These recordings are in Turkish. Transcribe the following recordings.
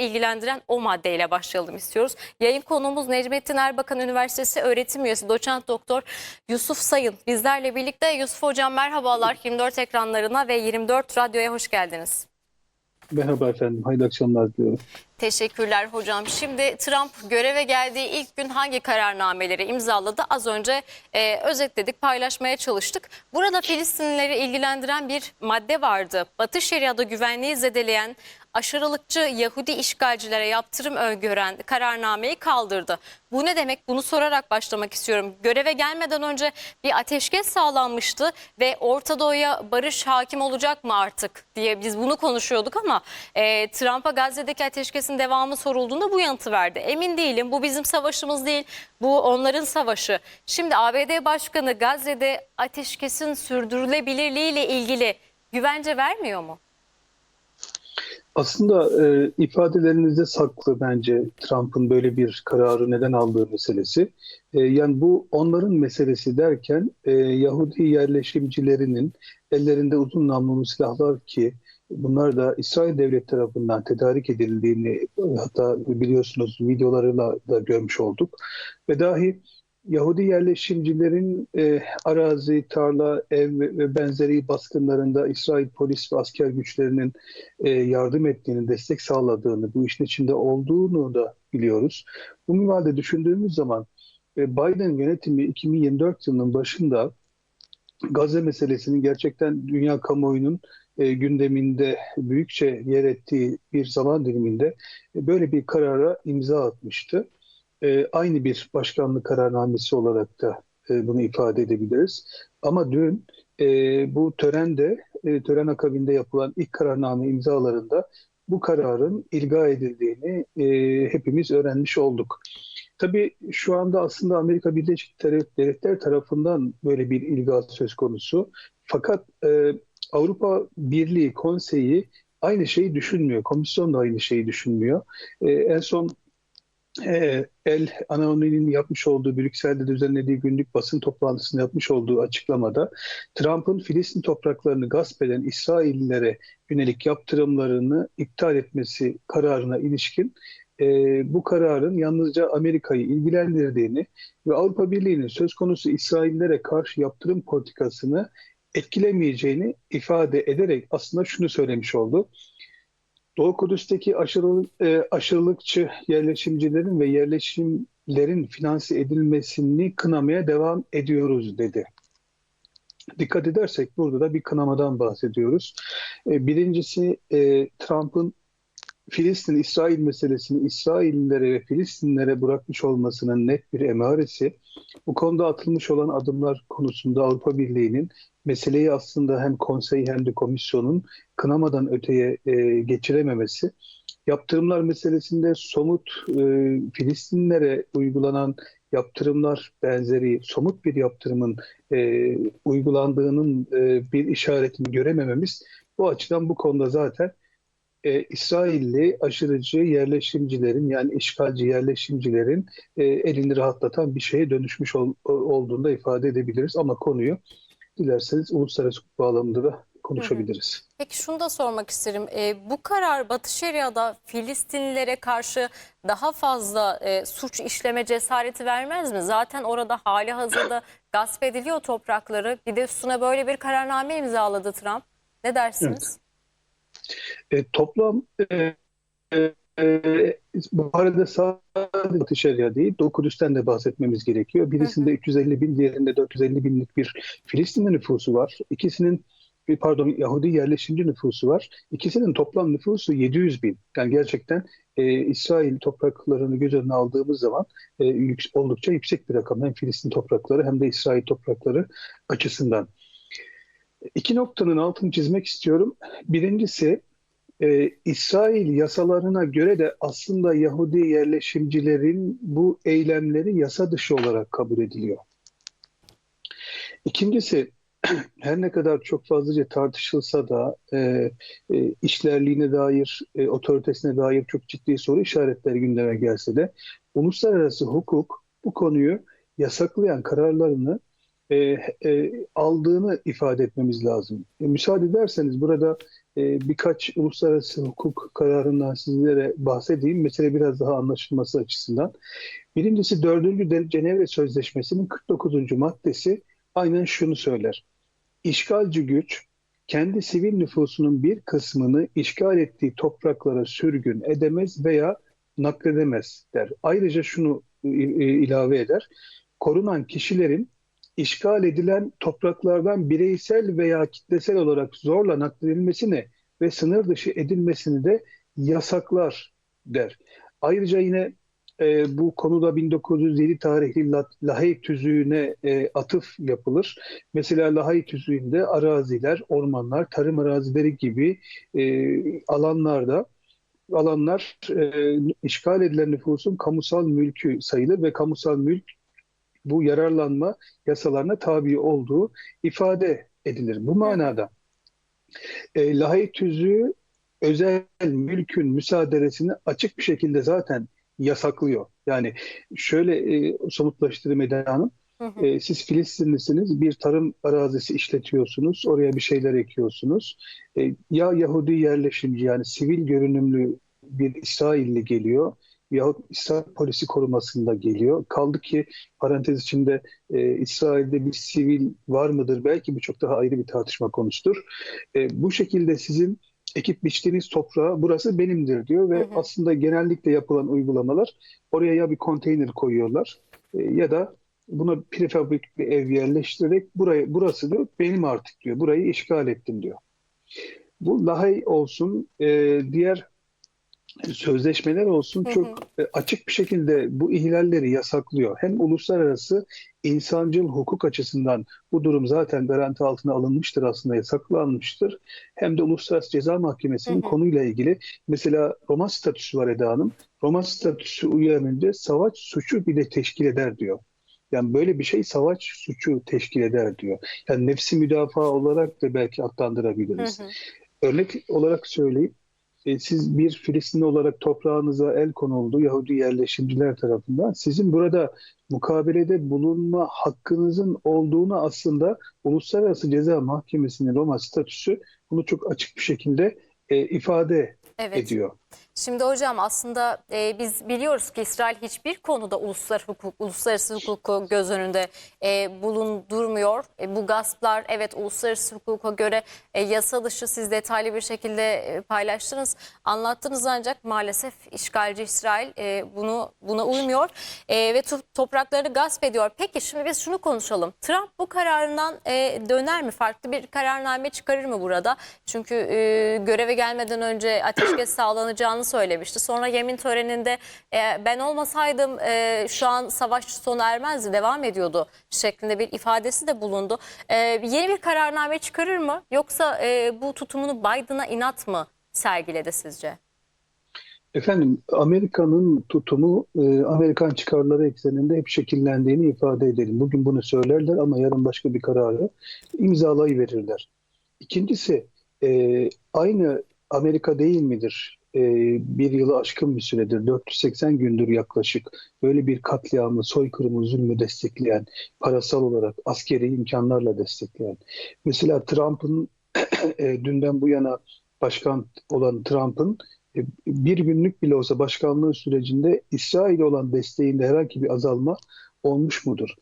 ilgilendiren o maddeyle başlayalım istiyoruz. Yayın konuğumuz Necmettin Erbakan Üniversitesi öğretim üyesi doçent doktor Yusuf Sayın. Bizlerle birlikte Yusuf Hocam merhabalar 24 ekranlarına ve 24 radyoya hoş geldiniz. Merhaba efendim, hayırlı akşamlar diliyorum. Teşekkürler hocam. Şimdi Trump göreve geldiği ilk gün hangi kararnameleri imzaladı? Az önce e, özetledik, paylaşmaya çalıştık. Burada Filistinlileri ilgilendiren bir madde vardı. Batı Şeria'da güvenliği zedeleyen aşırılıkçı Yahudi işgalcilere yaptırım öngören kararnameyi kaldırdı. Bu ne demek? Bunu sorarak başlamak istiyorum. Göreve gelmeden önce bir ateşkes sağlanmıştı ve Orta Doğu'ya barış hakim olacak mı artık diye biz bunu konuşuyorduk ama e, Trump'a Gazze'deki ateşkesin devamı sorulduğunda bu yanıtı verdi. Emin değilim bu bizim savaşımız değil bu onların savaşı. Şimdi ABD Başkanı Gazze'de ateşkesin sürdürülebilirliğiyle ilgili güvence vermiyor mu? Aslında e, ifadelerinizde saklı bence Trump'ın böyle bir kararı neden aldığı meselesi. E, yani bu onların meselesi derken e, Yahudi yerleşimcilerinin ellerinde uzun namlulu silahlar ki bunlar da İsrail devlet tarafından tedarik edildiğini hatta biliyorsunuz videolarıyla da görmüş olduk. Ve dahi Yahudi yerleşimcilerin e, arazi, tarla, ev ve benzeri baskınlarında İsrail polis ve asker güçlerinin e, yardım ettiğini, destek sağladığını, bu işin içinde olduğunu da biliyoruz. Bu minvalde düşündüğümüz zaman e, Biden yönetimi 2024 yılının başında Gazze meselesinin gerçekten dünya kamuoyunun e, gündeminde büyükçe yer ettiği bir zaman diliminde e, böyle bir karara imza atmıştı e, aynı bir başkanlık kararnamesi olarak da e, bunu ifade edebiliriz. Ama dün e, bu törende, e, tören akabinde yapılan ilk kararname imzalarında bu kararın ilga edildiğini e, hepimiz öğrenmiş olduk. Tabii şu anda aslında Amerika Birleşik Devletleri tarafından böyle bir ilga söz konusu. Fakat e, Avrupa Birliği Konseyi aynı şeyi düşünmüyor. Komisyon da aynı şeyi düşünmüyor. E, en son e, El Anoni'nin yapmış olduğu, Brüksel'de düzenlediği günlük basın toplantısında yapmış olduğu açıklamada Trump'ın Filistin topraklarını gasp eden İsraillilere yönelik yaptırımlarını iptal etmesi kararına ilişkin e, bu kararın yalnızca Amerika'yı ilgilendirdiğini ve Avrupa Birliği'nin söz konusu İsraillere karşı yaptırım politikasını etkilemeyeceğini ifade ederek aslında şunu söylemiş oldu. Doğu Kudüs'teki aşırı, e, aşırılıkçı yerleşimcilerin ve yerleşimlerin finanse edilmesini kınamaya devam ediyoruz dedi. Dikkat edersek burada da bir kınamadan bahsediyoruz. E, birincisi e, Trump'ın Filistin-İsrail meselesini İsraillilere ve Filistinlilere bırakmış olmasının net bir emaresi. Bu konuda atılmış olan adımlar konusunda Avrupa Birliği'nin meseleyi aslında hem konsey hem de komisyonun kınamadan öteye e, geçirememesi. Yaptırımlar meselesinde somut e, Filistinlilere uygulanan yaptırımlar benzeri somut bir yaptırımın e, uygulandığının e, bir işaretini göremememiz bu açıdan bu konuda zaten e, İsrailli aşırıcı yerleşimcilerin yani işgalci yerleşimcilerin e, elini rahatlatan bir şeye dönüşmüş ol, olduğunu da ifade edebiliriz. Ama konuyu dilerseniz uluslararası hukuk bağlamında da konuşabiliriz. Peki şunu da sormak isterim. E, bu karar Batı Şeria'da Filistinlilere karşı daha fazla e, suç işleme cesareti vermez mi? Zaten orada hali hazırda gasp ediliyor toprakları. Bir de üstüne böyle bir kararname imzaladı Trump. Ne dersiniz? E, toplam e, e, bu arada sadece Batı Şeria değil, Doğu Kudüs'ten de bahsetmemiz gerekiyor. Birisinde 350 bin, diğerinde 450 binlik bir Filistin nüfusu var. İkisinin pardon Yahudi yerleşimci nüfusu var. İkisinin toplam nüfusu 700 bin. Yani gerçekten e, İsrail topraklarını göz önüne aldığımız zaman e, yük, oldukça yüksek bir rakam. Hem Filistin toprakları hem de İsrail toprakları açısından. İki noktanın altını çizmek istiyorum. Birincisi e, İsrail yasalarına göre de aslında Yahudi yerleşimcilerin bu eylemleri yasa dışı olarak kabul ediliyor. İkincisi her ne kadar çok fazlaca tartışılsa da e, e, işlerliğine dair, e, otoritesine dair çok ciddi soru işaretleri gündeme gelse de uluslararası hukuk bu konuyu yasaklayan kararlarını e, e, aldığını ifade etmemiz lazım. E, müsaade ederseniz burada e, birkaç uluslararası hukuk kararından sizlere bahsedeyim. Mesele biraz daha anlaşılması açısından. Birincisi 4. Cenevre Sözleşmesi'nin 49. maddesi aynen şunu söyler. İşgalci güç kendi sivil nüfusunun bir kısmını işgal ettiği topraklara sürgün edemez veya nakledemez der. Ayrıca şunu e, e, ilave eder. Korunan kişilerin işgal edilen topraklardan bireysel veya kitlesel olarak zorla nakledilmesini ve sınır dışı edilmesini de yasaklar der. Ayrıca yine e, bu konuda 1907 tarihli La- Lahey Tüzüğü'ne e, atıf yapılır. Mesela Lahey Tüzüğü'nde araziler, ormanlar, tarım arazileri gibi e, alanlarda alanlar e, işgal edilen nüfusun kamusal mülkü sayılır ve kamusal mülk bu yararlanma yasalarına tabi olduğu ifade edilir. Bu manada e, Lahey Tüzüğü özel mülkün müsaaderesini açık bir şekilde zaten yasaklıyor. Yani şöyle e, somutlaştırayım Eda Hanım. Hı hı. E, siz Filistinlisiniz, bir tarım arazisi işletiyorsunuz, oraya bir şeyler ekiyorsunuz. E, ya Yahudi yerleşimci yani sivil görünümlü bir İsrailli geliyor yahut İsrail polisi korumasında geliyor. Kaldı ki parantez içinde e, İsrail'de bir sivil var mıdır? Belki bu çok daha ayrı bir tartışma konusudur. E, bu şekilde sizin ekip biçtiğiniz toprağı burası benimdir diyor ve Hı hı. aslında genellikle yapılan uygulamalar oraya ya bir konteyner koyuyorlar e, ya da buna prefabrik bir ev yerleştirerek burayı burası diyor benim artık diyor. Burayı işgal ettim diyor. Bu Lahey olsun, e, diğer sözleşmeler olsun Hı hı. çok e, açık bir şekilde bu ihlalleri yasaklıyor. Hem uluslararası insancıl hukuk açısından bu durum zaten garanti altına alınmıştır aslında yasaklanmıştır. Hem de Uluslararası Ceza Mahkemesi'nin Hı hı. konuyla ilgili mesela Roma statüsü var Eda Hanım. Roma statüsü uyarınca savaş suçu bile teşkil eder diyor. Yani böyle bir şey savaş suçu teşkil eder diyor. Yani nefsi müdafaa olarak da belki Hı adlandırabiliriz. hı. Örnek olarak söyleyeyim. E, siz bir Filistinli olarak toprağınıza el konuldu Yahudi yerleşimciler tarafından. Sizin burada mukabelede bulunma hakkınızın olduğunu aslında Uluslararası Ceza Mahkemesi'nin Roma statüsü bunu çok açık bir şekilde e, ifade Evet. ediyor. Şimdi hocam aslında e, biz biliyoruz ki İsrail hiçbir konuda uluslararası hukuk, uluslararası hukuku göz önünde e, bulundurmuyor. E, bu gasplar evet uluslararası hukuka göre e, yasa dışı siz detaylı bir şekilde e, paylaştınız, anlattınız ancak maalesef işgalci İsrail e, bunu buna uymuyor e, ve to- toprakları gasp ediyor. Peki şimdi biz şunu konuşalım. Trump bu kararından e, döner mi? Farklı bir kararname çıkarır mı burada? Çünkü e, göreve gelmeden önce ateşkes sağlanacağını söylemişti. Sonra yemin töreninde e, ben olmasaydım e, şu an savaş sona ermezdi, devam ediyordu şeklinde bir ifadesi de bulundu. E, yeni bir kararname çıkarır mı? Yoksa e, bu tutumunu Biden'a inat mı sergiledi sizce? Efendim Amerika'nın tutumu e, Amerikan çıkarları ekseninde hep şekillendiğini ifade edelim. Bugün bunu söylerler ama yarın başka bir kararı imzalayıverirler. İkincisi e, aynı Amerika değil midir? E, bir yılı aşkın bir süredir 480 gündür yaklaşık böyle bir katliamı, soykırımı, zulmü destekleyen, parasal olarak askeri imkanlarla destekleyen. Mesela Trump'ın e, dünden bu yana başkan olan Trump'ın e, bir günlük bile olsa başkanlığı sürecinde İsrail'e olan desteğinde herhangi bir azalma olmuş mudur?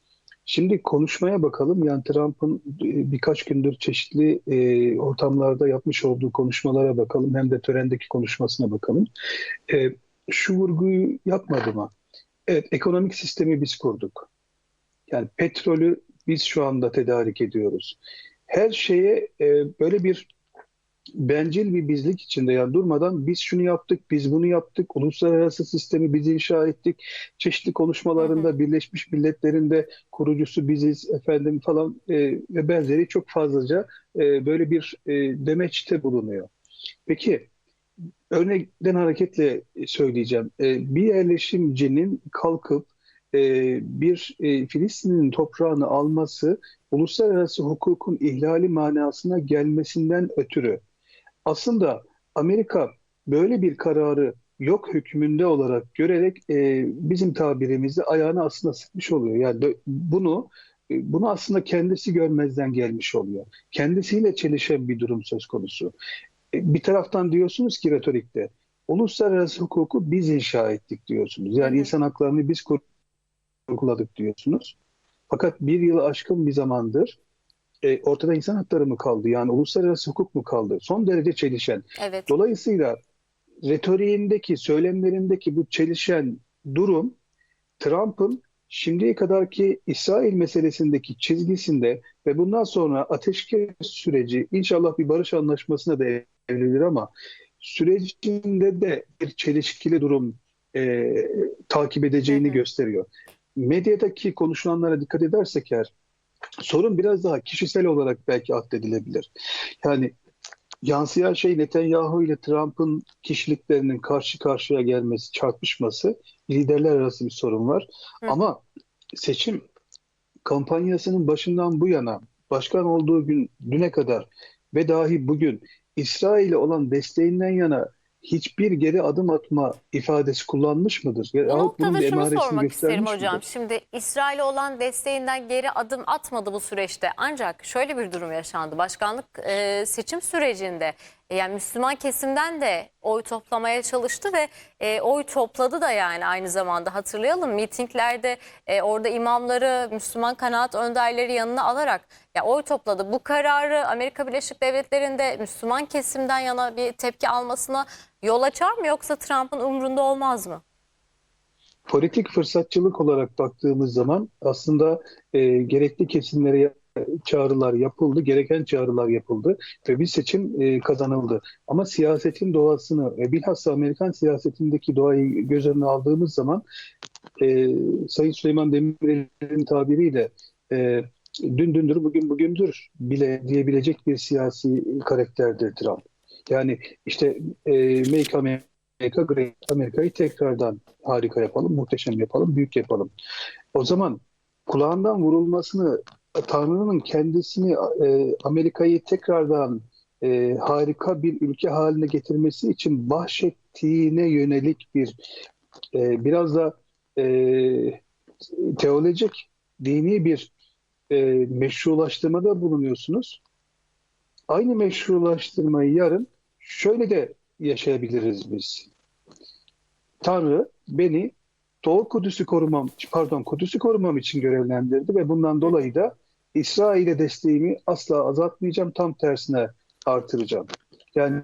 Şimdi konuşmaya bakalım. Yani Trump'ın e, birkaç gündür çeşitli e, ortamlarda yapmış olduğu konuşmalara bakalım. Hem de törendeki konuşmasına bakalım. E, şu vurguyu yapmadı mı? Evet, ekonomik sistemi biz kurduk. Yani petrolü biz şu anda tedarik ediyoruz. Her şeye e, böyle bir bencil bir bizlik içinde yani durmadan biz şunu yaptık, biz bunu yaptık, uluslararası sistemi biz inşa ettik. Çeşitli konuşmalarında Birleşmiş Milletler'in de kurucusu biziz efendim falan e, ve benzeri çok fazlaca e, böyle bir e, demeçte bulunuyor. Peki örnekten hareketle söyleyeceğim. E, bir yerleşimcinin kalkıp e, bir e, Filistin'in toprağını alması uluslararası hukukun ihlali manasına gelmesinden ötürü aslında Amerika böyle bir kararı yok hükmünde olarak görerek e, bizim tabirimizde ayağını aslında sıkmış oluyor. Yani bunu e, bunu aslında kendisi görmezden gelmiş oluyor. Kendisiyle çelişen bir durum söz konusu. E, Bir taraftan diyorsunuz ki retorikte uluslararası hukuku biz inşa ettik diyorsunuz. Yani insan haklarını biz kurguladık diyorsunuz. Fakat bir yılı aşkın bir zamandır e, ortada insan hakları mı kaldı? Yani uluslararası hukuk mu kaldı? Son derece çelişen. Evet. Dolayısıyla retoriğindeki, söylemlerindeki bu çelişen durum Trump'ın şimdiye kadarki İsrail meselesindeki çizgisinde ve bundan sonra ateşkes süreci inşallah bir barış anlaşmasına da evrilir ama sürecinde de bir çelişkili durum e, takip edeceğini Hı hı. gösteriyor. Medyadaki konuşulanlara dikkat edersek eğer sorun biraz daha kişisel olarak belki addedilebilir. Yani yansıyan şey Netanyahu ile Trump'ın kişiliklerinin karşı karşıya gelmesi, çarpışması liderler arası bir sorun var. Hı. Ama seçim kampanyasının başından bu yana başkan olduğu gün düne kadar ve dahi bugün İsrail'e olan desteğinden yana hiçbir geri adım atma ifadesi kullanmış mıdır? Bu Yahut bunun noktada şunu sormak isterim hocam. midir? Şimdi İsrail'e olan desteğinden geri adım atmadı bu süreçte. Ancak şöyle bir durum yaşandı. Başkanlık e, seçim sürecinde e, yani Müslüman kesimden de oy toplamaya çalıştı ve e, oy topladı da yani aynı zamanda hatırlayalım. Mitinglerde e, orada imamları, Müslüman kanaat önderleri yanına alarak ya oy topladı. Bu kararı Amerika Birleşik Devletleri'nde Müslüman kesimden yana bir tepki almasına yol açar mı yoksa Trump'ın umrunda olmaz mı? politik fırsatçılık olarak baktığımız zaman aslında e, gerekli kesimlere çağrılar yapıldı, gereken çağrılar yapıldı ve bir seçim e, kazanıldı. Ama siyasetin doğasını ve bilhassa Amerikan siyasetindeki doğayı göz önüne aldığımız zaman e, Sayın Süleyman Demirel'in tabiriyle e, dün dündür bugün bugündür bile diyebilecek bir siyasi karakterdir Trump. Yani işte e, Make America Great, Amerika'yı tekrardan harika yapalım, muhteşem yapalım, büyük yapalım. O zaman kulağından vurulmasını, Tanrı'nın kendisini e, Amerika'yı tekrardan e, harika bir ülke haline getirmesi için bahşettiğine yönelik bir e, biraz da e, teolojik, dini bir e, meşrulaştırmada bulunuyorsunuz. Aynı meşrulaştırmayı yarın şöyle de yaşayabiliriz biz. Tanrı beni Doğu Kudüs'ü korumam, pardon Kudüs'ü korumam için görevlendirdi ve bundan dolayı da İsrail'e desteğimi asla azaltmayacağım, tam tersine artıracağım. Yani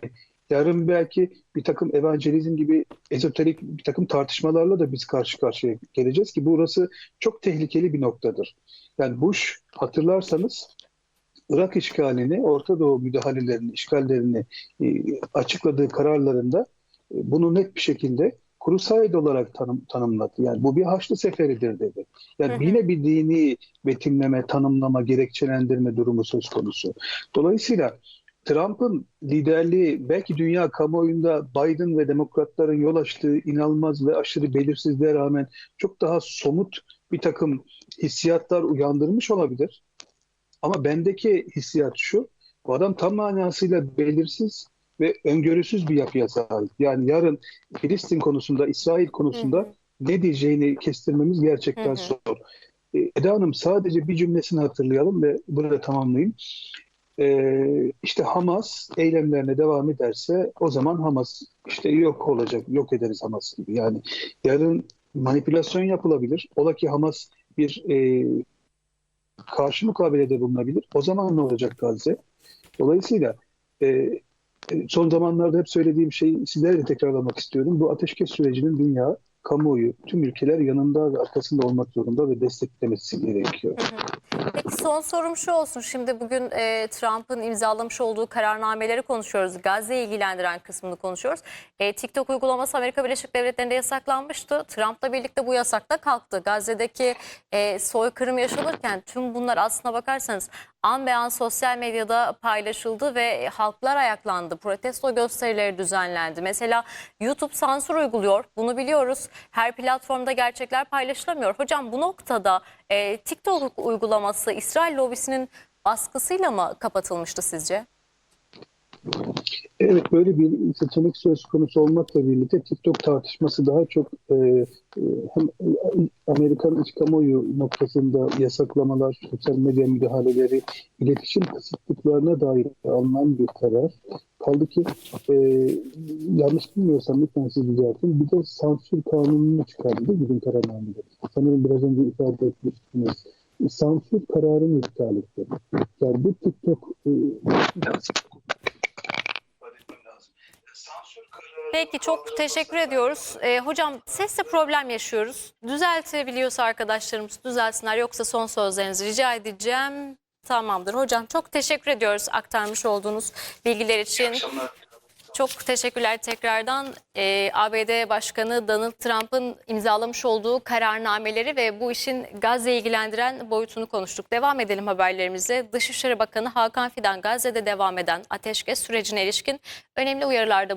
yarın belki bir takım evangelizm gibi ezoterik bir takım tartışmalarla da biz karşı karşıya geleceğiz ki burası çok tehlikeli bir noktadır. Yani Bush hatırlarsanız Irak işgalini, Orta Doğu müdahalelerini, işgallerini e, açıkladığı kararlarında e, bunu net bir şekilde Crusade olarak tanım, tanımladı. Yani bu bir Haçlı Seferidir dedi. Yani Hı hı. yine bir dini betimleme, tanımlama, gerekçelendirme durumu söz konusu. Dolayısıyla Trump'ın liderliği belki dünya kamuoyunda Biden ve demokratların yol açtığı inanılmaz ve aşırı belirsizliğe rağmen çok daha somut bir takım hissiyatlar uyandırmış olabilir. Ama bendeki hissiyat şu, bu adam tam manasıyla belirsiz ve öngörüsüz bir yapıya sahip. Yani yarın Filistin konusunda, İsrail konusunda Hı hı. ne diyeceğini kestirmemiz gerçekten Hı hı. zor. E, Eda Hanım sadece bir cümlesini hatırlayalım ve burada tamamlayayım. E, işte Hamas eylemlerine devam ederse o zaman Hamas işte yok olacak, yok ederiz Hamas gibi. Yani yarın manipülasyon yapılabilir. Ola ki Hamas bir e, karşı mukabelede bulunabilir. O zaman ne olacak Gazze? Dolayısıyla e, son zamanlarda hep söylediğim şeyi sizlere de tekrarlamak istiyorum. Bu ateşkes sürecinin dünya, kamuoyu, tüm ülkeler yanında ve arkasında olmak zorunda ve desteklemesi gerekiyor. Peki son sorum şu olsun. Şimdi bugün e, Trump'ın imzalamış olduğu kararnameleri konuşuyoruz. Gazze'yi ilgilendiren kısmını konuşuyoruz. E, TikTok uygulaması Amerika Birleşik Devletleri'nde yasaklanmıştı. Trump'la birlikte bu yasak da kalktı. Gazze'deki e, soykırım yaşanırken tüm bunlar aslına bakarsanız an be an sosyal medyada paylaşıldı ve halklar ayaklandı. Protesto gösterileri düzenlendi. Mesela YouTube sansür uyguluyor. Bunu biliyoruz. Her platformda gerçekler paylaşılamıyor. Hocam bu noktada e, TikTok uygulaması İsrail lobisinin baskısıyla mı kapatılmıştı sizce? Evet böyle bir seçenek söz konusu olmakla birlikte TikTok tartışması daha çok e, e, hem Amerikan iç kamuoyu noktasında yasaklamalar, sosyal medya müdahaleleri, iletişim kısıtlıklarına dair alınan bir karar. Kaldı ki e, yanlış bilmiyorsam lütfen siz düzeltin. Bir de sansür kanununu çıkardı değil mi bugün kararnamede? Sanırım biraz önce ifade etmiştiniz. Sansür kararını iptal etti. Yani bu TikTok e, Sansür kararı- Peki çok teşekkür ediyoruz. Ee, hocam sesle problem yaşıyoruz. Düzeltebiliyorsa arkadaşlarımız düzelsinler yoksa son sözlerinizi rica edeceğim. Tamamdır hocam çok teşekkür ediyoruz aktarmış olduğunuz bilgiler için. Çok teşekkürler tekrardan. Ee, ABD Başkanı Donald Trump'ın imzalamış olduğu kararnameleri ve bu işin Gazze'yi ilgilendiren boyutunu konuştuk. Devam edelim haberlerimize. Dışişleri Bakanı Hakan Fidan Gazze'de devam eden ateşkes sürecine ilişkin önemli uyarılarda bulundu.